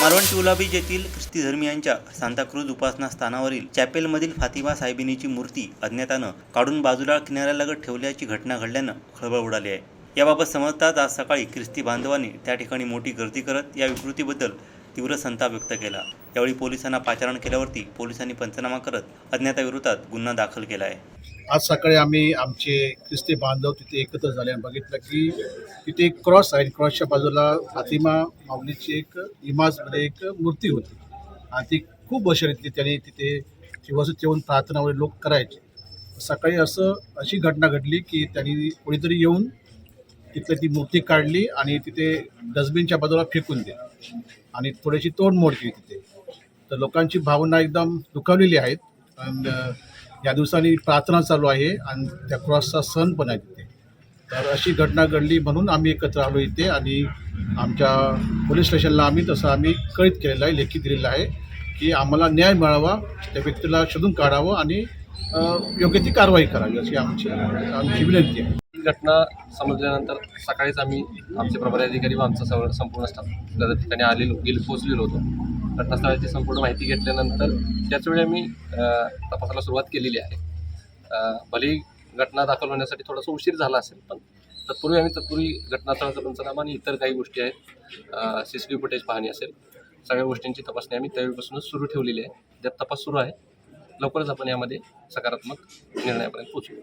मालवण उलाबीज येथील ख्रिस्ती धर्मियांच्या सांताक्रूज उपासना स्थानावरील चॅपेलमधील फातिमा साहेबिनीची मूर्ती अज्ञातानं काढून बाजूला किनाऱ्यालगत ठेवल्याची घटना घडल्यानं खळबळ उडाली आहे. याबाबत समजताच आज सकाळी ख्रिस्ती बांधवांनी त्या ठिकाणी मोठी गर्दी करत या विकृतीबद्दल तीव्र संताप व्यक्त केला. यावेळी पोलिसांना पाचारण केल्यावरती पोलिसांनी पंचनामा करत अज्ञाताविरोधात गुन्हा दाखल केला आहे आज सकाळी आम्ही आमचे ख्रिस्ती बांधव तिथे एकत्र झाले आणि बघितलं की तिथे एक क्रॉस आहे. क्रॉसच्या बाजूला फातिमा माऊलीची एक इमाजमध्ये एक मूर्ती होती. आणि ती खूप वर्षांतली त्यांनी तिथे शिवास येऊन प्रार्थना वगैरे लोक करायचे. सकाळी असं अशी घटना घडली की त्यांनी कोणीतरी येऊन तिथलं ती मूर्ती काढली आणि तिथे डस्टबिनच्या बाजूला फेकून दिली. आणि थोडीशी तोडमोड केली तिथे. तर लोकांची भावना एकदम दुखावलेली आहेत. आणि या दिवसांनी प्रार्थना चालू आहे आणि त्या क्रॉसचा सण पण आहे तिथे. तर अशी घटना घडली म्हणून आम्ही एकत्र आलो इथे आणि आमच्या पोलीस स्टेशनला आम्ही तसं आम्ही कळीत केलेलं आहे लेखी दिलेलं आहे की आम्हाला न्याय मिळावा त्या व्यक्तीला शोधून काढावं आणि योग्य ती कारवाई करावी अशी आमची आमची विनंती आहे. घटना समजल्यानंतर सकाळीच आम्ही आमचे प्रभारी अधिकारी व आमचा सर्व संपूर्ण स्टाफ त्या ठिकाणी आलेलो गेलो पोचलेलो होतो. घटनास्थळाची संपूर्ण माहिती घेतल्यानंतर त्याचवेळी आम्ही तपासाला सुरुवात केलेली आहे. भलेही घटना दाखल होण्यासाठी थोडासा उशीर झाला असेल पण तत्पूर्वी आम्ही तत्पूर्वी घटनास्थळाचा पंचनामा आणि इतर काही गोष्टी आहेत C C T V footage पाहणी असेल सगळ्या गोष्टींची तपासणी आम्ही त्यावेळीपासूनच सुरू ठेवलेली आहे. त्यात तपास सुरू आहे. लवकरच आपण यामध्ये सकारात्मक निर्णयापर्यंत पोहोचू.